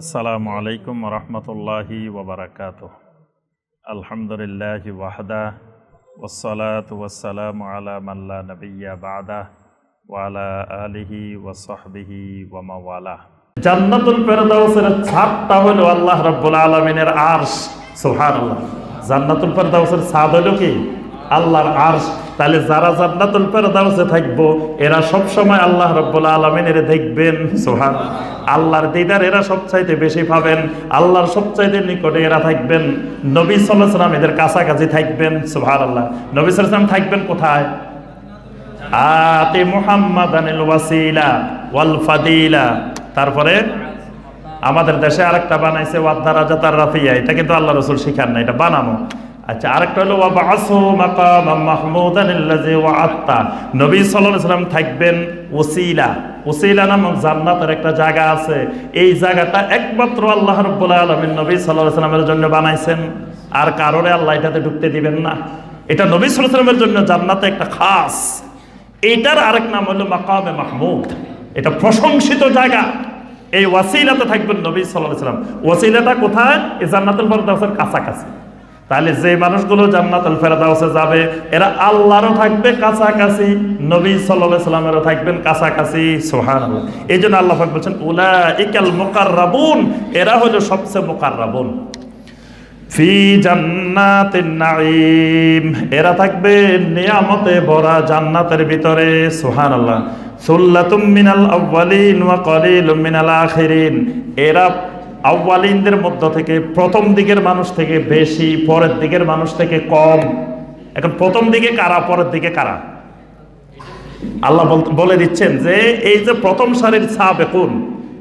আসসালামু আলাইকুম রহমতুল্লাহি ওবরাকাত আলহামদুলিল্লাহ ওয়াহদা ওসলাত ওয়াসালাম আলা মাল্লা নবিয়া বাদা ওয়ালা আলিহি ওয়াসহবিহি ওয়ামাওয়ালা জান্নাতুল ফেরদাউসের ছাদটা হলো আল্লাহ রাব্বুল আলামিনের আরশ। সুবহানাল্লাহ। জান্নাতুল ফেরদাউসের ছাদ হলো কি? আল্লাহর আরশ। তাহলে যারা জান্নাতুল ফেরদাউসে থাকব, এরা সব সময় আল্লাহ রাব্বুল আলামিনের দেখবেন। সুবহান। আল্লাহর দিদার এরা সবচাইতে বেশি পাবেন। আল্লাহর সবচাইতে নিকটে এরা থাকবেন। নবী সাল্লাম এদের কাছাকাছি থাকবেন। সুবহানাল্লাহ। নবী সাল্লাল্লাহু আলাইহি সাল্লাম থাকবেন কোথায়? আতি মুহাম্মাদানিল ওয়াসিলা ওয়াল ফাদিলা। তারপরে আমাদের দেশে আরেকটা বানাইছে ওয়াদ্দারাজা তার রাফিয়া। এটা কিন্তু আল্লাহ রসুল শিখান না, এটা বানানো। আচ্ছা আরেকটা হলো ওয়াবাসু মাকামাম মাহমুদান আল্লাযী ওয়াআত্তা। নবী সাল্লাল্লাহু আলাইহি সাল্লাম থাকবেন ওসিলা। ওসিলা নামক জান্নাতের একটা জায়গা আছে। এই জায়গাটা একমাত্র আল্লাহ রাব্বুল আলামিন নবী সাল্লাল্লাহু আলাইহি সাল্লামের জন্য বানাইছেন। আর কারোরে আল্লাহ এটাতে ঢুকতে দিবেন না। এটা নবী সাল্লাল্লাহু আলাইহি সাল্লামের জন্য জান্নাতে একটা খাস। এটার আরেক নাম হলো মাকামে মাহমুদ। এটা প্রশংসিত জায়গা। এই ওয়াসিলাতে থাকবেন নবী সাল্লাহ সাল্লাম। ওয়াসিলাটা কোথায়? এই জান্নাতুল ফেরদাউসের কাছাকাছি। তাহলে যে মানুষগুলো জান্নাতুল ফেরদাউসে যাবে, এরা আল্লাহরও থাকবে, কাছাকাছি নবী সাল্লাহ সাল্লামেরও থাকবেন, কাছাকাছি সোহান এই জন্য আল্লাহ পাক বলছেন উলা ইকাল মোকাররাবুন, এরা হলো সবচেয়ে মোকাররাবুন। ফি জান্নাতিন নাঈম, এরা থাকবে নিয়ামতে ভরা জান্নাতের ভিতরে, সুবহানাল্লাহ। সুল্লাতুম মিনাল আউয়ালিন ওয়া কলিলুম মিনাল আখিরিন, এরা আউয়ালিনদের মধ্য থেকে প্রথম দিকের মানুষ থেকে বেশি, পরের দিকের মানুষ থেকে কম। এখন প্রথম দিকে কারা, পরের দিকে কারা? আল্লাহ বলে দিচ্ছেন যে, এই যে প্রথম সারির সাবেকুন,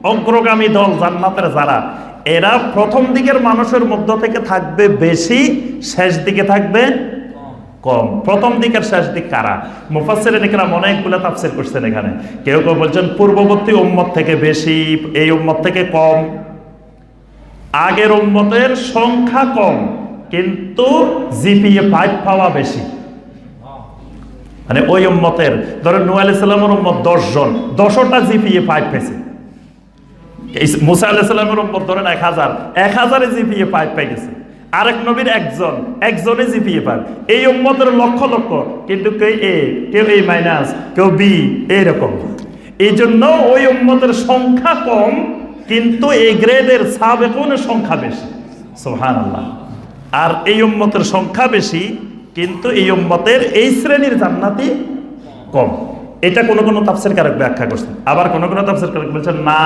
অগ্রগামী দল, জান্নাতের যারা, এরা প্রথম দিকের মানুষের মধ্য থেকে থাকবে বেশি, শেষ দিকে থাকবে কম। প্রথম দিকের শেষ দিক কারা? মুফাসসির নিকরাম অনেকগুলো তাফসীর করছেন এখানে। কেউ কেউ বলছেন, পূর্ববর্তী উম্মত থেকে বেশি, এই উম্মত থেকে কম। আগের উম্মতের সংখ্যা কম, কিন্তু জিপিএ ফাইভ পাওয়া বেশি। মানে ওই উম্মতের, ধরেন নু আলি সাল্লামের উম্মত দশ জন, দশটা জিপিএ ফাইভ পেয়েছে। মুসা আলাহ সাল্লামের উম্মত ধরেন এক হাজার, এক হাজারে জিপিএ ফাইভ পেয়ে গেছে। আরেক নবীর একজন, একজনে জিপিএ ফাইভ এই উম্মতের লক্ষ লক্ষ, কিন্তু কেউ এ কেউ এ মাইনাস কেউ বি, এইরকম। এই জন্য ওই উম্মতের সংখ্যা কম কিন্তু এই গ্রেডের সাবেকুনের সংখ্যা বেশি। সোহান আল্লাহ আর এই উম্মতের সংখ্যা বেশি, কিন্তু এই উম্মতের এই শ্রেণির জান্নাতি কম। এটা কোনো কোনো তাফসির কারক ব্যাখ্যা করছেন আবার কোনো কোনো তাফসির কারক বলছেন, না,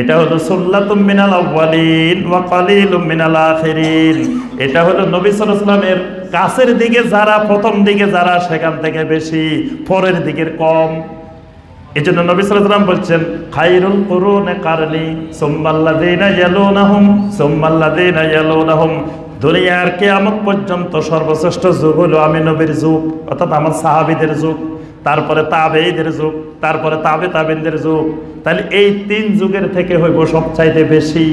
এটা হলো সুল্লাতুম মিনাল ওয়া কালিলুম আখিরিন। এটা হলো নবী সাল্লাল্লাহু কাছের দিকে যারা, প্রথম দিকে যারা, সেখান থেকে বেশি, পরের দিকের কম। এই জন্য নবী সাল্লাম বলছেন খাইরুল কুরুনে কারনি সোম্মাল্লাদিনা ইয়ালুনাহুম সোম্মাল্লাদিনা ইয়ালুনাহুম, দুনিয়ার কিয়ামত পর্যন্ত সর্বশ্রেষ্ঠ যুগ হলো আমি নবীর যুগ, অর্থাৎ আমার সাহাবীদের যুগ, তারপরে তাবেইদের যুগ, তারপরে তাবে তাবিনদের যুগ। তাহলে এই তিন যুগের থেকে হইব সবচাইতে বেশি,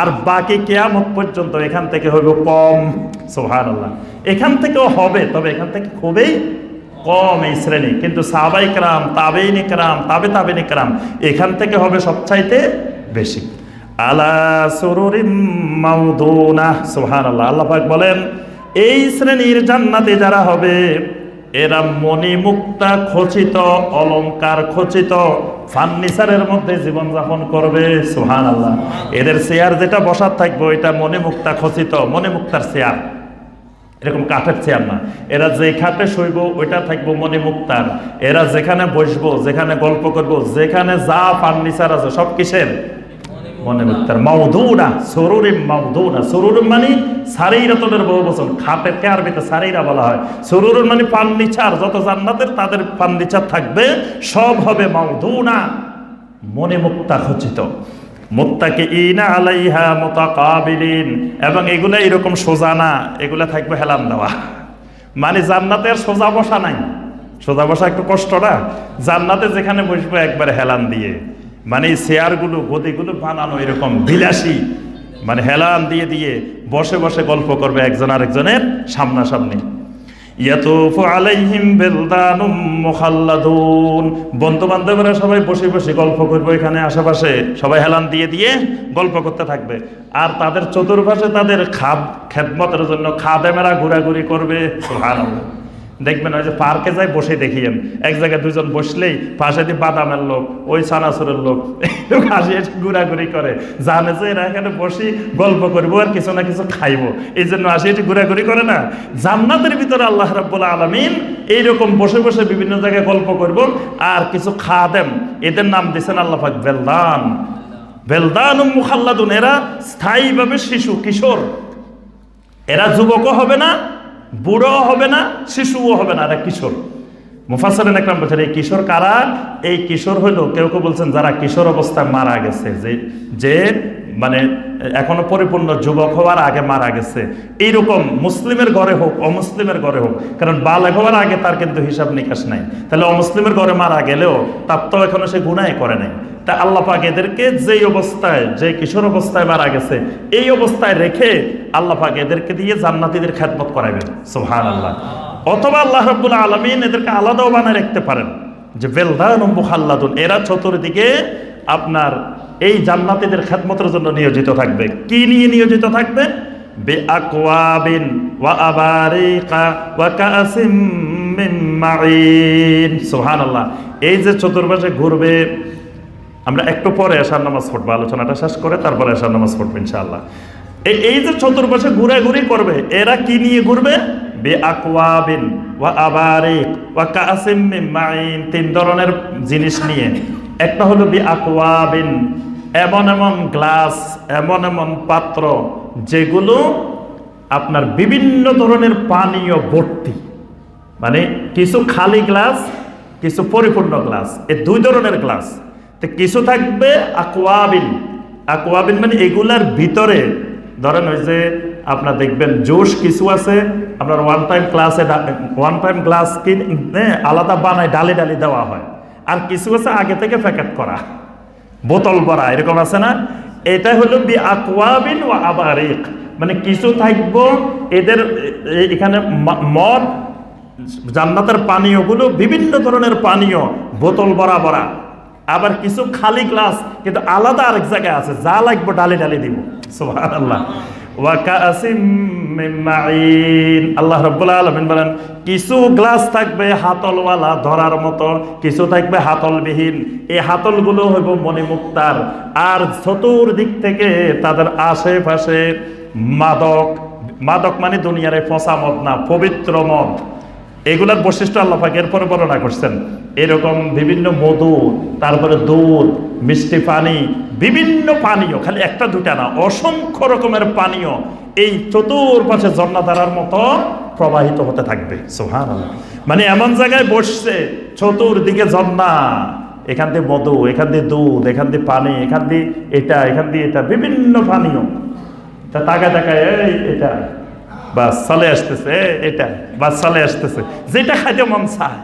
আর বাকি কেয়ামত পর্যন্ত এখান থেকে হইব কম। সুবহানাল্লাহ। এখান থেকেও হবে, তবে এখান থেকে খুবই কম এই শ্রেণি। কিন্তু সাহাবাই ক্রাম, তাবেইনি ক্রাম, তাবে তাবেনি ক্রাম, এখান থেকে হবে সবচাইতে বেশি। আলা সুরুরিম মাউদুনা, সুবহানাল্লাহ। আল্লাহ বলেন, এই শ্রেণির জান্নাতে যারা হবে, এরা মণিমুক্তা, খচিত, অলংকার খচিত, ফার্নিচারের মধ্যে জীবনযাপন করবে সুহান আল্লাহ এদের চেয়ার যেটা বসার থাকবে এটা মণিমুক্তা, খচিত, মণিমুক্তার চেয়ার। এরকম কাঠের চেয়ার না এরা যে খাটে শৈব ওইটা থাকব মনে মুক্তার এরা যেখানে বসবো, যেখানে গল্প করব, যেখানে যা ফার্নিচার আছে, সব কিসের? মনে মুক্তার মাউদুনা, সরুরিম মাউদুনা। সরুরিম মানে সারিরা তোদের বহু বছর খাটের কে আরবিতে সারিরা বলা হয়। সরুরুন মানে ফার্নিচার। যত জান্নাতের তাদের ফার্নিচার থাকবে, সব হবে মাউদুনা। মনে মুক্তা খচিত মুত্তাকে ইনা আলাইহা এবং এগুলো এরকম সোজা না, এগুলো থাকবে হেলান দেওয়া। মানে জান্নাতের সোজা বসা নাই। সোজা বসা একটু কষ্ট না? জান্নাতে যেখানে বসবো একবারে হেলান দিয়ে। মানে এই চেয়ারগুলো, গদিগুলো বানানো এরকম বিলাসী। মানে হেলান দিয়ে দিয়ে বসে বসে গল্প করবে একজন আরেকজনের সামনাসামনি। ইয়াতুফু আলাইহিম বিলদানুম মুখাল্লাদুন। বন্ধু বান্ধবরা সবাই বসে বসে গল্প করবে এখানে আশেপাশে। সবাই হেলান দিয়ে দিয়ে গল্প করতে থাকবে। আর তাদের চতুর্পাশে তাদের খাদ খেদমতের জন্য খাদেমেরা ঘোরাঘুরি করবে। সুবহানাল্লাহ। দেখবেন ওই যে পার্কে যাই বসে দেখিয়েন এক জায়গায় দুজন বসলেই পাশে দিয়ে বাদামের লোক, ওই সানাসুরের লোক হাসি এসে ঘোরাঘুরি করে। জানে যে এরা এখানে বসি গল্প করব আর কিছু না কিছু খাইবো। এই জন্য আসি এটি ঘোরাঘুরি করে না। জান্নাতের ভিতরে আল্লাহ রাব্বুল আলমিন এইরকম বসে বসে বিভিন্ন জায়গায় গল্প করব আর কিছু খাদেম এদের নাম দিয়েছেন আল্লাহ পাক বেলদান। বেলদান মুখাল্লাদুন, এরা স্থায়ীভাবে শিশু, কিশোর। এরা যুবকও হবে না বুড়ো হবে না, শিশুও হবে না এরা কিশোর। মুফাসরেন একরাম বলছেন, এই কিশোর কারা? এই কিশোর হইল, কেউ কেউ বলছেন, যারা কিশোর অবস্থায় মারা গেছে, যে যে মানে এখনও পরিপূর্ণ যুবক হওয়ার আগে মারা গেছে। এইরকম মুসলিমের ঘরে হোক, অমুসলিমের ঘরে হোক, কারণ বালেগ হওয়ার আগে তার কিন্তু হিসাব নিকাশ নাই। তাহলে অমুসলিমের ঘরে মারা গেলেও তার তো এখনও সে গুনাই করে নাই। তা আল্লাহ পাক এদেরকে যেই অবস্থায় যে কিশোর অবস্থায় মারা গেছে, এই অবস্থায় রেখে আল্লাহ পাক এদেরকে দিয়ে জান্নাতীদের খ্যাতমত করাবেন সুহান আল্লাহ অথবা আল্লাহ রব্বুল আলমিন এদেরকে আলাদাও বানায় রাখতে পারেন। যে বেলদান মুখাল্লাদুন, এরা চতুর্দিকে আপনার এই জান্নাতীদের খ্যাতমতের জন্য নিয়োজিত থাকবে। কি নিয়ে নিয়োজিত থাকবে? বে ওয়া আবারিকা ওয়া কাসিম মিন মাইন সুবহানাল্লাহ। এই যে চতুর্পাশে ঘুরবে আমরা একটু পরে এশার নামাজ পড়ব, আলোচনাটা শেষ করে তারপরে এশার নামাজ পড়ব ইনশাআল্লাহ। এই এই যে চতুর্পাশে ঘুরাঘুরি করবে, এরা কি নিয়ে ঘুরবে? বে আকওয়াবিন ওয়া আবারিক ওয়া কাসিম মাইন তিন ধরনের জিনিস নিয়ে। একটা হলো বি আকওয়াবিন এমন এমন গ্লাস, এমন এমন পাত্র, যেগুলো আপনার বিভিন্ন ধরনের পানীয় ভর্তি। মানে কিছু খালি গ্লাস, কিছু পরিপূর্ণ গ্লাস এই দুই ধরনের গ্লাস। কিছু থাকবে আকোয়াবিন। আকোয়াবিন মানে এগুলার ভিতরে। ধরেন ওই যে আপনার দেখবেন জোশ কিছু আছে, আপনার ওয়ান টাইম ক্লাসে ওয়ান টাইম গ্লাস কিনে আলাদা বানায়, ডালি ডালি দেওয়া হয়। আর কিছু আছে আগে থেকে প্যাকেট করা, বোতল ভরা, এরকম আছে না? এটা হলো বি আকোয়াবিন ও আবারিক। মানে কিছু থাকব, এদের এখানে মদ, জান্নাতের পানীয়গুলো বিভিন্ন ধরনের পানীয়, বোতল ভরা ভরা। আবার কিছু খালি গ্লাস, কিন্তু আলাদা আরেক জায়গায় আছে, যা লাগবো ডালি ডালি দিব। ওয়া কাসিম আল্লাহ রাব্বুল আলামিন বলেন, কিছু গ্লাস থাকবে হাতলওয়ালা ধরার মতো কিছু থাকবে হাতলবিহীন। এই হাতলগুলো হইব মণিমুক্তার। আর চতুর্দিক থেকে তাদের আশেপাশে মাদক মাদক মানে দুনিয়ারে পচা মদ না, পবিত্র মদ। এগুলার বৈশিষ্ট্য আল্লাহ পাক এরপরে বর্ণনা করছেন। এরকম বিভিন্ন মধু, তারপরে দুধ, মিষ্টি পানি, বিভিন্ন পানীয়, খালি একটা দুটা না, অসংখ্য রকমের পানীয় এই চতুর্পাশে ঝর্ণাধারার মতো প্রবাহিত হতে থাকবে। সোহান মানে এমন জায়গায় বসছে, চতুর্দিকে ঝর্ণা, এখান দিয়ে মধু, এখান দিয়ে দুধ, এখান দিয়ে পানি, এখান দিয়ে এটা, এখান দিয়ে এটা, বিভিন্ন পানীয়। তা তাকায় তাকায়, এই এটা। বাস চলে আসতেছে এটা, বাস চলে আসতেছে। যেটা খাইতে মন চায়,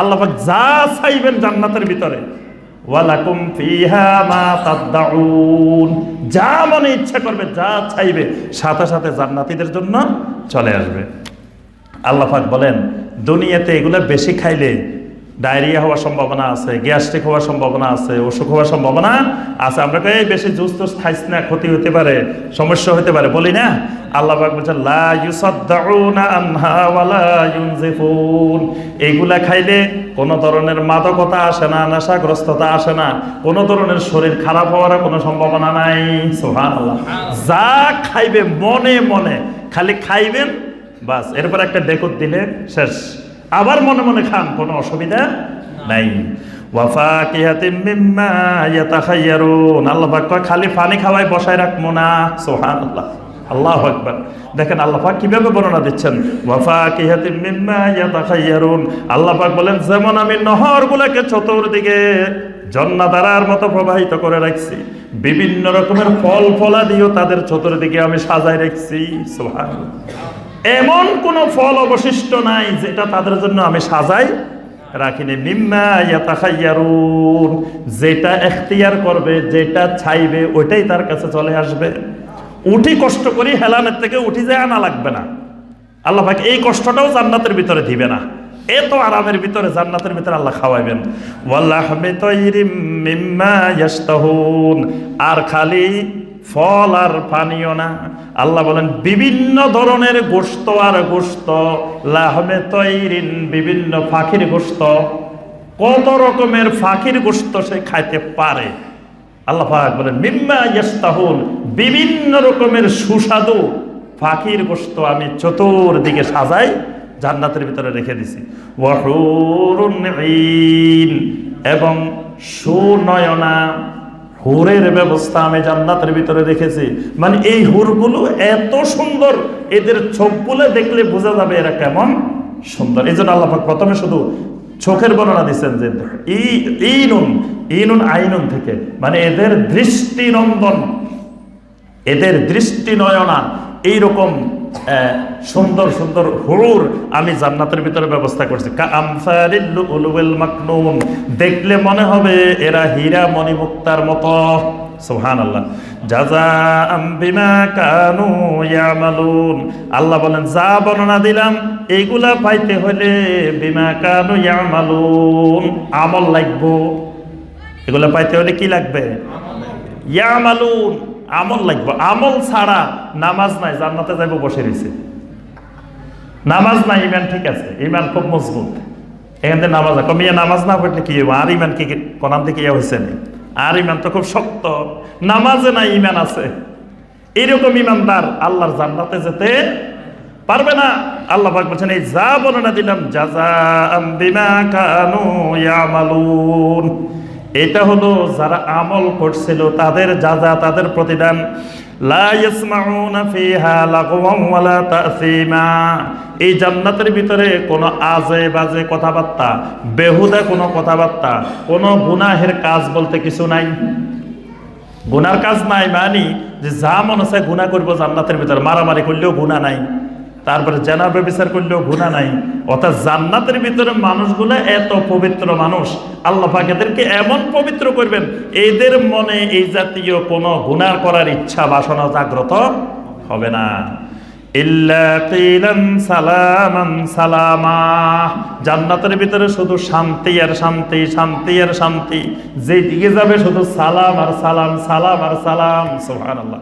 আল্লাহ যা চাইবেন জান্নাতের ভিতরে। ওয়ালাকুম ফিহা মা যা মনে ইচ্ছা করবে, যা চাইবে, সাথে সাথে জান্নাতীদের জন্য চলে আসবে। আল্লাহ পাক বলেন, দুনিয়াতে এগুলো বেশি খাইলে ডায়রিয়া হওয়ার সম্ভাবনা আছে, গ্যাস্ট্রিক হওয়ার সম্ভাবনা আছে, অসুখ হওয়ার সম্ভাবনা আছে। আমরা এই বেশি জুস টুস খাইস না, ক্ষতি হতে পারে, সমস্যা হতে পারে। বলি না। আল্লাহ বলছেন, লা ইউসাদ্দাউনা আনহা ওয়ালা খাইলে কোনো ধরনের মাদকতা আসে না, নেশাগ্রস্ততা আসে না, কোনো ধরনের শরীর খারাপ হওয়ার কোনো সম্ভাবনা নাই। সুবহানাল্লাহ। যা খাইবে মনে মনে, খালি খাইবেন, বাস। এরপর একটা ডেকুত দিলে শেষ। আবার মনে মনে খান, কোনো অসুবিধা নাই। খালি পানি রাখব না। আল্লাহ দেখেন আল্লাহ পাক কীভাবে বর্ণনা দিচ্ছেন? ওয়াফাকিহাতিম মিম্মা ইয়াতাখায়্যারুন আল্লাহ পাক বলেন, যেমন আমি নহরগুলোকে চতুর্দিকে জন্নাদারার মতো প্রবাহিত করে রাখছি, বিভিন্ন রকমের ফল ফলা দিয়েও তাদের চতুর্দিকে আমি সাজায় রাখছি। সুবহানাল্লাহ। এমন কোন ফল অবশিষ্ট নাই যেটা তাদের জন্য আমি সাজাই? রাখিনি মিম্মা ইয়াতাখাইয়ারুন। যেটা এখতিয়ার করবে, যেটা চাইবে, ওইটাই তার কাছে চলে আসবে। উঠি কষ্ট করি হেলানের থেকে উঠি যায় আনা লাগবে না। আল্লাহ পাক এই কষ্টটাও জান্নাতের ভিতরে দিবে না। এত আরামের ভিতরে জান্নাতের ভিতরে আল্লাহ খাওয়াইবেন। ওয়াল্লাহমি তৈরিম মিম্মা ইয়াশতাহুন। আর খালি ফল আর পানিও না। আল্লাহ বলেন, বিভিন্ন ধরনের গোস্ত আর গোস্ত লাহমে তৈরিন বিভিন্ন পাখির গোস্ত কত রকমের ফাঁকির গোস্ত সে খাইতে পারে। আল্লাহ বলেন, মিম্মা বিভিন্ন রকমের সুস্বাদু ফাঁকির গোস্ত আমি চতুর্দিকে সাজাই, জান্নাতের ভিতরে রেখে দিছি। এবং সুনয়না হুরের ব্যবস্থা আমি জান্নাতের ভিতরে রেখেছি মানে এই হুরগুলো এত সুন্দর, এদের চোখগুলো দেখলে বোঝা যাবে এরা কেমন সুন্দর। এই জন্য আল্লাহাক প্রথমে শুধু চোখের বর্ণনা দিচ্ছেন যে ইনুন ইনুন আইনুন থেকে। মানে এদের দৃষ্টি দৃষ্টিনন্দন, এদের দৃষ্টি নয়না এইরকম সুন্দর সুন্দর হুরুর আমি জান্নাতের ভিতরে ব্যবস্থা করছি। মাকনুন। দেখলে মনে হবে এরা হীরা মণিমুক্তার মতো। সুহান আল্লাহ আল্লাহ বলেন যা বর্ণনা দিলাম এইগুলা পাইতে হলে বিমা কানু ইয়ামালুন। আমল লাগবো। এগুলা পাইতে হলে কি লাগবে। ইয়ামালুন। আমল লাগবে। আমল ছাড়া নামাজ নাই, জান্নাতে যাইব বসে রয়েছে নামাজ নাই ইমান ঠিক আছে ইমান খুব মজবুত। এখান থেকে নামাজ কমিয়ে নামাজ না পড়লে কি? আর ইমান কি কোনান থেকে ইয়ে হয়েছে না? আর ইমান তো খুব শক্ত। নামাজে নাই ইমান আছে। এইরকম ইমানদার আল্লাহর জান্নাতে যেতে পারবে না। আল্লাহ পাক বলছেন, এই যা বর্ণনা দিলাম যাজা বিমা কানু ইয়ামালুন। এটা হলো যারা আমল করছিল, তাদের যা যা, তাদের প্রতিদান। এই জান্নাতের ভিতরে কোনো আজে বাজে কথাবার্তা, বেহুদা কোনো কথাবার্তা, কোনো গুনাহের কাজ বলতে কিছু নাই। গুনার কাজ নাই মানি যে যা মনে চায় গুণা করব জান্নাতের ভিতরে, মারামারি করলেও গুণা নাই। তারপরে জেনা ব্যবচার করলেও গুণা নাই। অর্থাৎ জান্নাতের ভিতরে মানুষগুলো এত পবিত্র মানুষ, আল্লাহ এদেরকে এমন পবিত্র করবেন, এদের মনে এই জাতীয় কোনো গুনার করার ইচ্ছা, বাসনা, জাগ্রত হবে না। জান্নাতের ভিতরে শুধু শান্তি আর শান্তি শান্তি আর শান্তি। যেদিকে যাবে শুধু সালাম আর সালাম সালাম আর সালাম, সুবহানাল্লাহ।